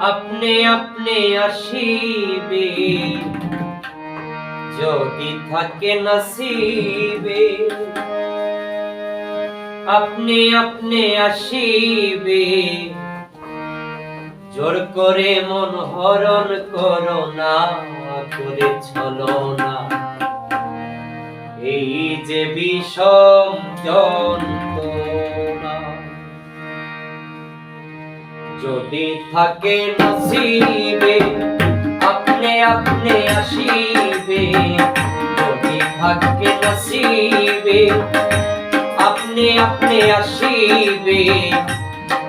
আপনি আপনি আসিবে। যদি থাকে নসিবে। আপনি আপনি আসিবে। জোর করে মন হরণ করো না, করে চলো না। এই যে বিষম যন্ত্রণা যদি থাকে নসিবে, আপনি আপনি আসিবে। যদি থাকে নসিবে, আপনি আপনি আসিবে।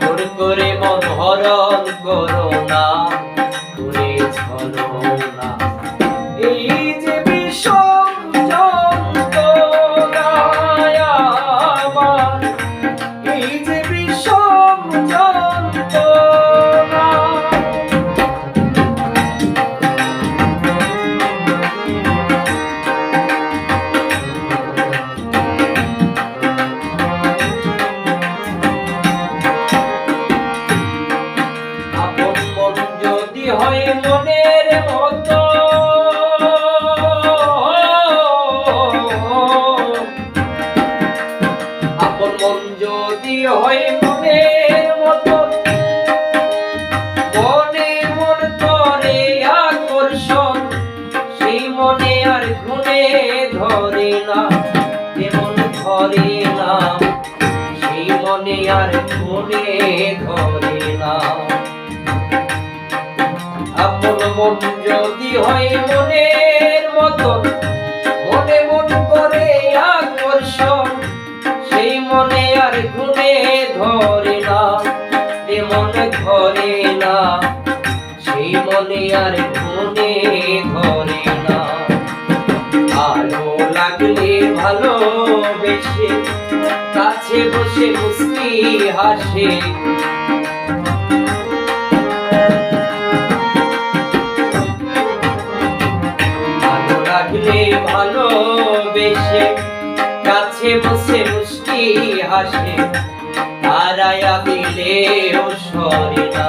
জোর করে মন হরণ করো না করে চলো না। এই যে বিষম যন্ত্রণায় আমার, এই যে হয় মনের মন যদি আকর্ষণ, সেই মনে আর ধরে না ধরে না, সেই মনে আর ধরে না। মন যদি হয় মনের মতো মনে মন করে আকর্ষণ, সেই মনে আর গুণে ধরে না এমন ধরে না, সেই মনে আর গুণে ধরে না। ভালো লাগলে ভালোবেসে, কাছে বসে মুস্কি হাসে লাগলে ভালোবেসে কাছে বসে মুষ্টি হাসে তারায়া দিলে ও সরে না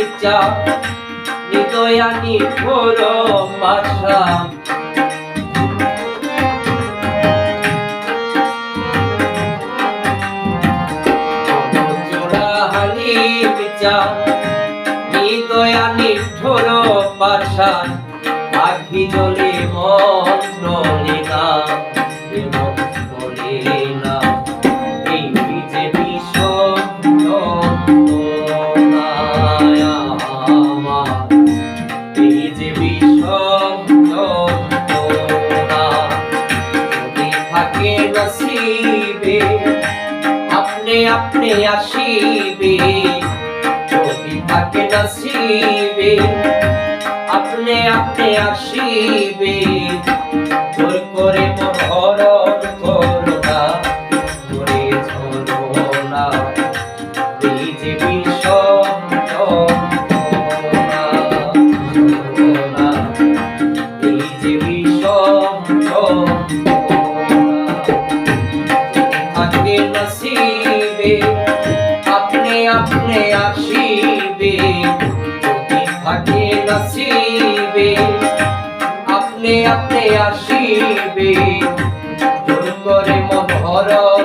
নিচা নিদয়ানি ঘোর পাশা জোড়াহালি বিচা নিদয়া নিঠোর আখি জলে মন আপনি আপনি আসিবে যদি থাকে নসিবে আপনি আপনি আসিবে। আপনি আসিবে থাকে নসিবে আপনি আপনি আসিবে। করে মন হরণ